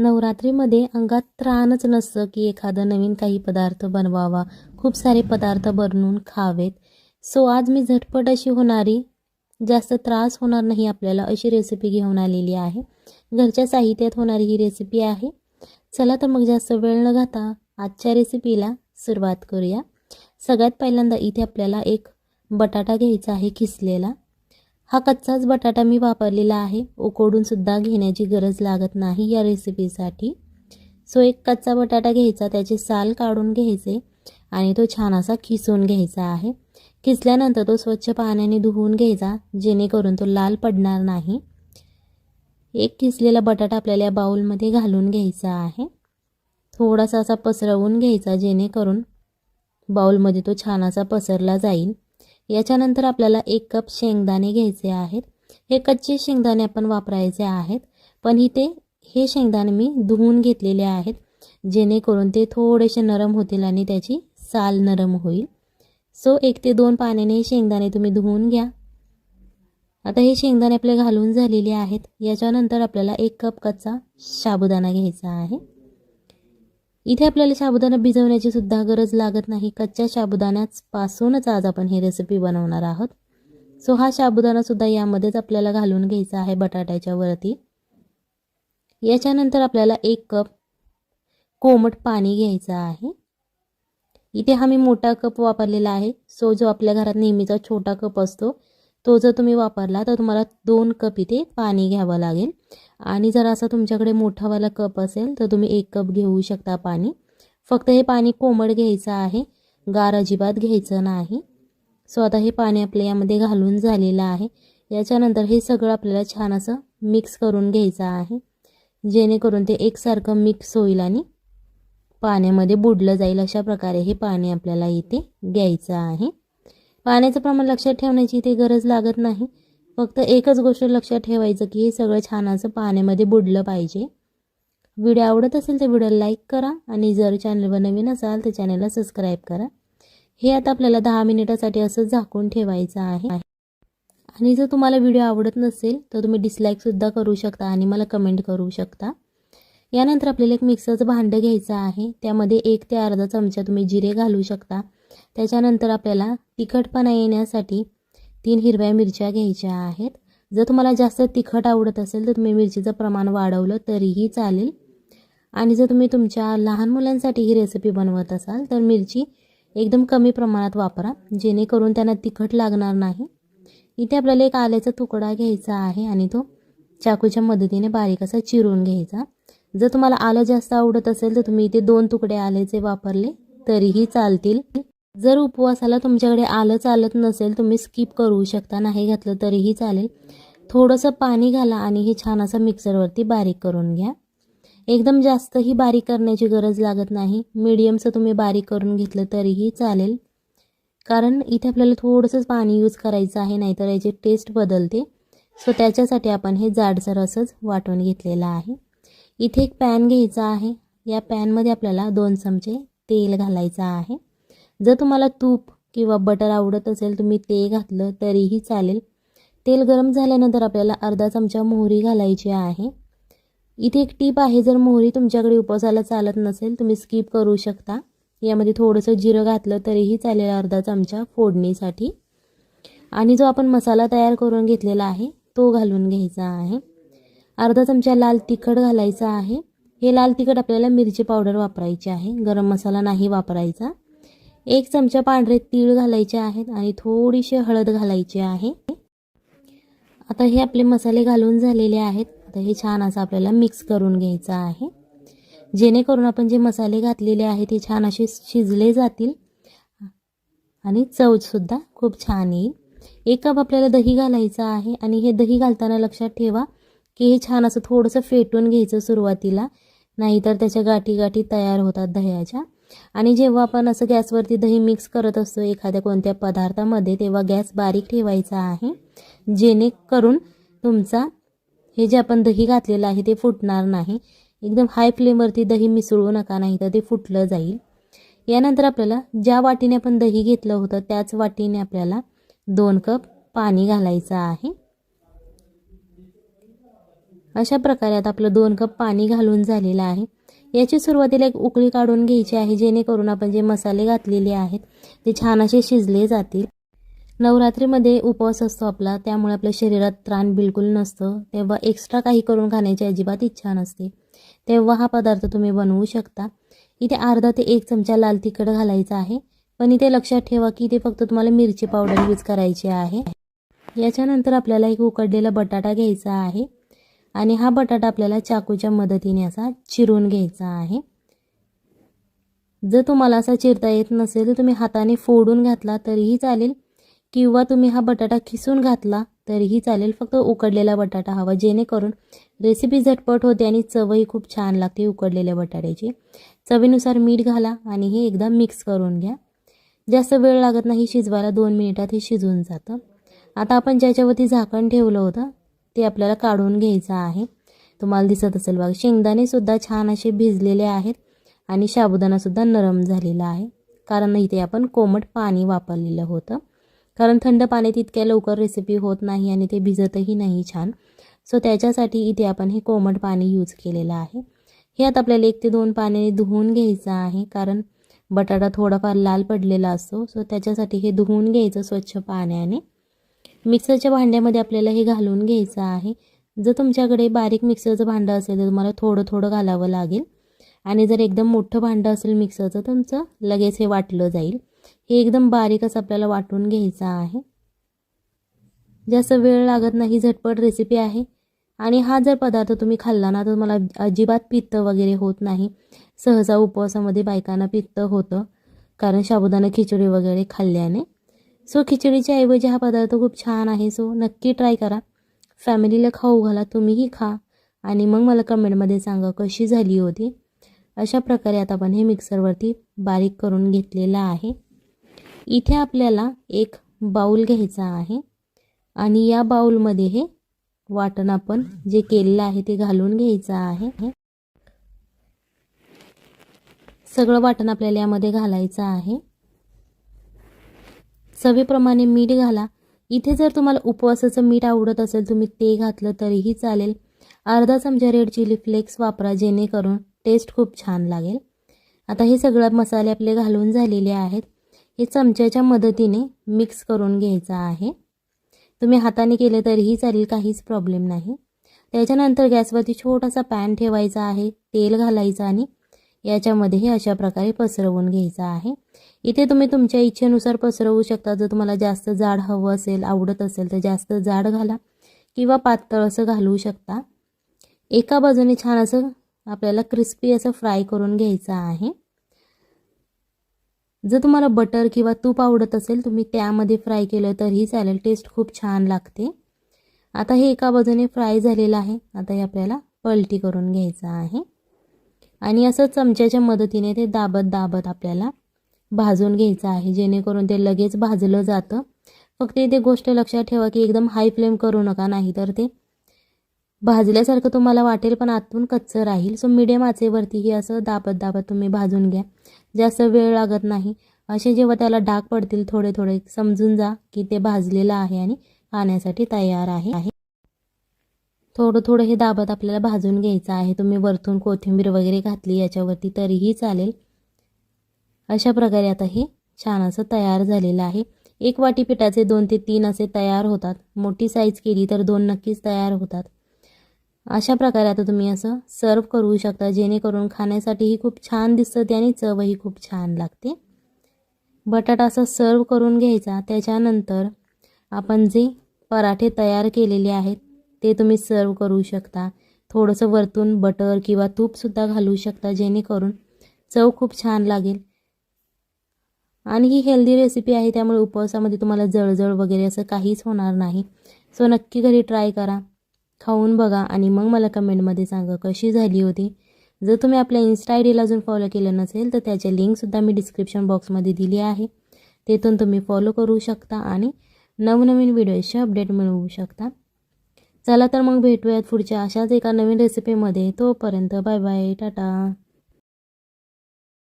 नवरात्रीमध्ये अंगात त्राणच नसतं की एखादा नवीन काही पदार्थ बनवावा. खूप सारे पदार्थ बनवून खावेत. सो आज मी झटपट अशी होणारी जास्त त्रास होणार नाही आपल्याला अशी रेसिपी घेऊन आलेली आहे. घरच्या साहित्यात होणारी ही रेसिपी आहे. चला तर मग जास्त वेळ न घाता आजच्या रेसिपीला सुरुवात करूया. सगळ्यात पहिल्यांदा इथे आपल्याला एक बटाटा घ्यायचा आहे किसलेला हा कच्चाच बटाटा मी वापरलेला आहे. उकडूनसुद्धा घेण्याची गरज लागत नाही या रेसिपीसाठी सो एक कच्चा बटाटा घ्यायचा त्याचे साल काढून घ्यायचे आणि तो छान असा खिसून घ्यायचा आहे. खिसल्यानंतर तो स्वच्छ पाण्याने धुवून घ्यायचा जेणेकरून तो लाल पडणार नाही. एक किसलेला बटाटा आपल्याला या बाऊलमध्ये घालून घ्यायचा आहे. थोडासा असा पसरवून घ्यायचा जेणेकरून बाऊलमध्ये तो छान असा पसरला जाईल. याच्यानंतर आपल्याला एक कप शेंगदाणे घ्यायचे आहेत. हे कच्चे शेंगदाणे आपण वापरायचे आहेत. पण इथे हे शेंगदाणे मी धुवून घेतलेले आहेत. जेणेकरून ते थोडेसे नरम होतील आणि त्याची साल नरम होईल. सो एक ते दोन पाण्याने हे शेंगदाणे तुम्ही धुवून घ्या. आता हे शेंगदाणे आपले घालून झालेले आहेत. याच्यानंतर आपल्याला एक कप कच्चा साबुदाणा घ्यायचा आहे. इथे आपल्याला साबुदाणा भिजवण्याची सुद्धा गरज लागत नाही. कच्च्या साबुदाण्याच पासूनच आज आपण ही रेसिपी बनवणार आहोत. सो हा साबुदाणासुद्धा यामध्येच आपल्याला घालून घ्यायचा आहे बटाट्याच्या वरती. याच्यानंतर आपल्याला एक कप कोमट पाणी घ्यायचं आहे. इथे हा मी मोठा कप वापरलेला आहे. सो जो आपल्या घरात नेहमीचा छोटा कप असतो तो जर तुम्ही वापरला तर तुम्हाला दोन कप इथे पाणी घ्यावं लागेल. आणि जर असा तुमच्याकडे मोठावाला कप असेल तर तुम्ही एक कप घेऊ शकता पाणी. फक्त हे पाणी कोमट घ्यायचं आहे. गार अजिबात घ्यायचं नाही. सो आता हे पाणी आपल्या यामध्ये घालून झालेलं आहे. याच्यानंतर हे सगळं आपल्याला छान असं मिक्स करून घ्यायचं आहे. जेणेकरून ते एकसारखं मिक्स होईल आणि पाण्यामध्ये बुडलं जाईल अशा प्रकारे हे पाणी आपल्याला इथे घ्यायचं आहे. पाण्याचं प्रमाण लक्षात ठेवण्याची इथे गरज लागत नाही. फक्त एकच गोष्ट लक्षात ठेवायचं की हे सगळं छान असं पाण्यामध्ये बुडलं पाहिजे. व्हिडिओ आवडत असेल तर व्हिडिओ लाईक करा आणि जर चॅनलवर नवीन असाल तर चॅनलला सबस्क्राईब करा. हे आता आपल्याला दहा मिनिटासाठी असं झाकून ठेवायचं आहे. आणि जर तुम्हाला व्हिडिओ आवडत नसेल तर तुम्ही डिसलाईकसुद्धा करू शकता आणि मला कमेंट करू शकता. यानंतर आपल्याला एक मिक्सरचं भांडं घ्यायचं आहे. त्यामध्ये एक ते अर्धा चमचा तुम्ही जिरे घालू शकता. त्याच्यानंतर आपल्याला तिखटपणा येण्यासाठी तीन हिरव्या मिरच्या घ्यायच्या आहेत. जर तुम्हाला जास्त तिखट आवडत असेल तर तुम्ही मिरचीचं प्रमाण वाढवलं तरीही चालेल. आणि जर तुम्ही तुमच्या लहान मुलांसाठी ही रेसिपी बनवत असाल तर मिरची एकदम कमी प्रमाणात वापरा जेणेकरून त्यांना तिखट लागणार नाही. इथे आपल्याला एक आल्याचा तुकडा घ्यायचा आहे आणि तो चाकूच्या मदतीने बारीक असा चिरून घ्यायचा. जर तुम्हाला आलं जास्त आवडत असेल तर तुम्ही इथे दोन तुकडे आल्याचे वापरले तरीही चालतील. जर उपवासाला तुमच्याकडे आलं चालत नसेल तुम्ही स्किप करू शकता. नाही घातलं तरीही चालेल. थोडंसं पाणी घाला आणि हे छान असं मिक्सरवरती बारीक करून घ्या. एकदम जास्तही बारीक करण्याची गरज लागत नाही. मीडियमचं तुम्ही बारीक करून घेतलं तरीही चालेल. कारण इथे आपल्याला थोडंसंच पाणी यूज करायचं आहे नाहीतर याची टेस्ट बदलते. सो त्याच्यासाठी आपण हे जाडसर असंच वाटून घेतलेलं आहे. इथे एक पॅन घ्यायचा आहे. या पॅनमध्ये आपल्याला दोन चमचे तेल घालायचं आहे. जर तुम्हाला तूप किंवा बटर आवडत असेल तुम्ही ते घातलं तरीही चालेल. तेल गरम झाल्यानंतर आपल्याला अर्धा चमचा मोहरी घालायची आहे. इथे एक टीप आहे जर मोहरी तुमच्याकडे उपवासाला चालत नसेल तुम्ही स्किप करू शकता. यामध्ये थोडंसं जिरं घातलं तरीही चालेल अर्धा चमचा फोडणीसाठी. आणि जो आपण मसाला तयार करून घेतलेला आहे तो घालून घ्यायचा आहे. अर्धा चमचा लाल तिखट घालायचा आहे. हे लाल तिखट आपल्याला मिरची पावडर वापरायची आहे. गरम मसाला नाही वापरायचा. एक चमचा पांढरे तीळ घालायचे आहेत आणि थोडीशी हळद घालायची आहे. आता हे आपले मसाले घालून झालेले आहेत. आता हे छान असं आपल्याला मिक्स करून घ्यायचं आहे. जेणेकरून आपण जे मसाले घातलेले आहेत ते छान असे शिजले जातील. आणि चवसुद्धा खूप छान येईल. एक कप आपल्याला दही घालायचं आहे आणि हे दही घालताना लक्षात ठेवा की हे छान असं थोडंसं फेटून घ्यायचं सुरुवातीला. नाहीतर त्याच्या गाठी गाठी तयार होतात दह्याच्या. आणि जेव्हा आपण असं गॅसवरती दही मिक्स करत असतो एखाद्या कोणत्या पदार्थामध्ये तेव्हा गॅस बारीक ठेवायचा आहे. जेणेकरून तुमचा हे जे आपण दही घातलेलं आहे ते फुटणार नाही. एकदम हाय फ्लेमवरती दही मिसळू नका नाही तर ते फुटलं जाईल. यानंतर आपल्याला ज्या वाटीने आपण दही घेतलं होतं त्याच वाटीने आपल्याला दोन कप पाणी घालायचं आहे. अशा प्रकारे आता आपलं दोन कप पाणी घालून झालेलं आहे. याची सुरुवातीला एक उकळी काढून घ्यायची आहे जेणेकरून आपण जे मसाले घातलेले आहेत ते छान असे शिजले जातील. नवरात्रीमध्ये उपवास असतो आपला त्यामुळे आपल्या शरीरात त्राण बिलकुल नसतं. तेव्हा एक्स्ट्रा काही करून खाण्याची अजिबात इच्छा नसते. तेव्हा हा पदार्थ तुम्ही बनवू शकता. इथे अर्धा ते एक चमचा लाल तिखट घालायचा आहे. पण इथे लक्षात ठेवा की इथे फक्त तुम्हाला मिरची पावडर यूज करायची आहे. याच्यानंतर आपल्याला एक उकडलेला बटाटा घ्यायचा आहे. आणि हा बटाटा आपल्याला चाकूच्या मदतीने असा चिरून घ्यायचा आहे. जर तुम्हाला असा चिरता येत नसेल तर तुम्ही हाताने फोडून घातला तरीही चालेल. किंवा तुम्ही हा बटाटा खिसून घातला तरीही चालेल. फक्त उकडलेला बटाटा हवा जेणेकरून रेसिपी झटपट होते आणि चवही खूप छान लागते उकडलेल्या बटाट्याची. चवीनुसार मीठ घाला आणि हे एकदा मिक्स करून घ्या. जास्त वेळ लागत नाही शिजवायला दोन मिनिटात हे शिजून जातं. आता आपण ज्याच्यावरती झाकण ठेवलं होतं ते आपल्याला काढून घ्यायचं आहे. तुम्हाला दिसत असेल बघा शेंगदाणेसुद्धा छान असे भिजलेले आहेत आणि साबुदाणासुद्धा नरम झालेला आहे. कारण इथे आपण कोमट पाणी वापरलेलं होतं. कारण थंड पाण्यात इतक्या लवकर रेसिपी होत नाही आणि ते भिजतही नाही छान. सो त्याच्यासाठी इथे आपण हे कोमट पाणी यूज केलेलं आहे. हे आता आपल्याला एक ते दोन पाण्याने धुवून घ्यायचं आहे. कारण बटाटा थोडाफार लाल पडलेला असतो. सो त्याच्यासाठी हे धुवून घ्यायचं स्वच्छ पाण्याने. मिक्सरच्या भांड्यामध्ये आपल्याला हे घालून घ्यायचं आहे. जर तुमच्याकडे बारीक मिक्सरचं भांडं असेल तर तुम्हाला थोडं थोडं घालावं लागेल. आणि जर एकदम मोठं भांडं असेल मिक्सरचं तुमचं लगेच हे वाटलं जाईल. हे एकदम बारीकच आपल्याला वाटून घ्यायचं आहे. जास्त वेळ लागत नाही झटपट रेसिपी आहे. आणि हा जर पदार्थ तुम्ही खाल्ला ना तर मला अजिबात पित्त वगैरे होत नाही. सहसा उपवासामध्ये बायकांना पित्त होतं. कारण साबुदाणा खिचडी वगैरे खाल्ल्याने. सो खिचडीच्या ऐवजी हा पदार्थ खूप छान आहे सो नक्की ट्राय करा. फॅमिलीला खाऊ घाला तुम्हीही खा. आणि मग मला कमेंटमध्ये सांगा कशी झाली होती. अशा प्रकारे आता आपण हे मिक्सरवरती बारीक करून घेतलेलं आहे. इथे आपल्याला एक बाऊल घ्यायचा आहे. आणि या बाऊलमध्ये हे वाटण आपण जे केलेलं आहे ते घालून घ्यायचं आहे. सगळं वाटण आपल्याला यामध्ये घालायचं आहे. चवीप्रमाणे मीठ घाला. इथे जर तुम्हाला उपवासाचं मीठ आवडत असेल तुम्ही ते घातलं तरीही चालेल. अर्धा चमचा रेड चिली फ्लेक्स वापरा जेणेकरून टेस्ट खूप छान लागेल. आता हे सगळं मसाले आपले घालून झालेले आहेत. हे चमच्याच्या मदतीने मिक्स करून घ्यायचं आहे. तुम्ही हाताने केले तरीही चालेल काहीच प्रॉब्लेम नाही. त्याच्यानंतर गॅसवरती छोटासा पॅन ठेवायचा आहे तेल घालायचं आणि याच्यामध्येही अशा प्रकारे पसरवून घ्यायचं आहे. इथे तुम्ही तुमच्या इच्छेनुसार पसरवू शकता. जर तुम्हाला जास्त जाड हवं असेल आवडत असेल तर जास्त जाड घाला किंवा पातळ असं घालवू शकता. एका बाजूने छान असं आपल्याला क्रिस्पी असं फ्राय करून घ्यायचं आहे. जर तुम्हाला बटर किंवा तूप आवडत असेल तुम्ही त्यामध्ये फ्राय केलं तरीही चालेल. टेस्ट खूप छान लागते. आता हे एका बाजूने फ्राय झालेलं आहे. आता हे आपल्याला पलटी करून घ्यायचं आहे. आणि असं चमच्याच्या मदतीने ते दाबत दाबत आपल्याला भाजून घ्यायचं आहे. जेणेकरून ते लगेच भाजलं जातं. फक्त इथे गोष्ट लक्षात ठेवा की एकदम हाय फ्लेम करू नका नाही तर ते भाजल्यासारखं तुम्हाला वाटेल पण आतून कच्चं राहील. सो मिडियम आचेवरतीही असं दाबत दाबत तुम्ही भाजून घ्या. जास्त वेळ लागत नाही. असे जेव्हा त्याला डाग पडतील थोडे थोडे समजून जा की ते भाजलेलं आहे आणि खाण्यासाठी तयार आहे. थोडं थोडं हे दाबत आपल्याला भाजून घ्यायचं आहे. तुम्ही वरतून कोथिंबीर वगैरे घातली याच्यावरती तरीही चालेल. अशा प्रकारे आता हे छान असं तयार झालेलं आहे. एक वाटी पिठाचे दोन ते तीन असे तयार होतात. मोठी साईज केली तर दोन नक्कीच तयार होतात. अशा प्रकारे आता तुम्ही असं सर्व करू शकता. जेणेकरून खाण्यासाठीही खूप छान दिसतं आणि चवही खूप छान लागते. बटाटा असं सर्व करून घ्यायचा. त्याच्यानंतर आपण जे पराठे तयार केलेले आहेत ते तुम्ही सर्व करू शकता. थोडंसं वरतून बटर किंवा तूपसुद्धा घालू शकता जेणेकरून चव खूप छान लागेल. आणि ही हेल्दी रेसिपी आहे त्यामुळे उपवासामध्ये तुम्हाला जळजळ वगैरे असं काहीच होणार नाही. सो नक्की घरी ट्राय करा. खाऊन बघा आणि मग मला कमेंटमध्ये सांगा कशी झाली होती. जर तुम्ही आपल्या इन्स्टा आय डीला अजून फॉलो केलं नसेल तर त्याचे लिंकसुद्धा मी डिस्क्रिप्शन बॉक्समध्ये दिली आहे. तेथून तुम्ही फॉलो करू शकता आणि नवनवीन व्हिडिओचे अपडेट मिळवू शकता. चला तर मग भेटूयात पुढच्या अशाच एका नवीन रेसिपीमध्ये तोपर्यंत बाय बाय टाटा.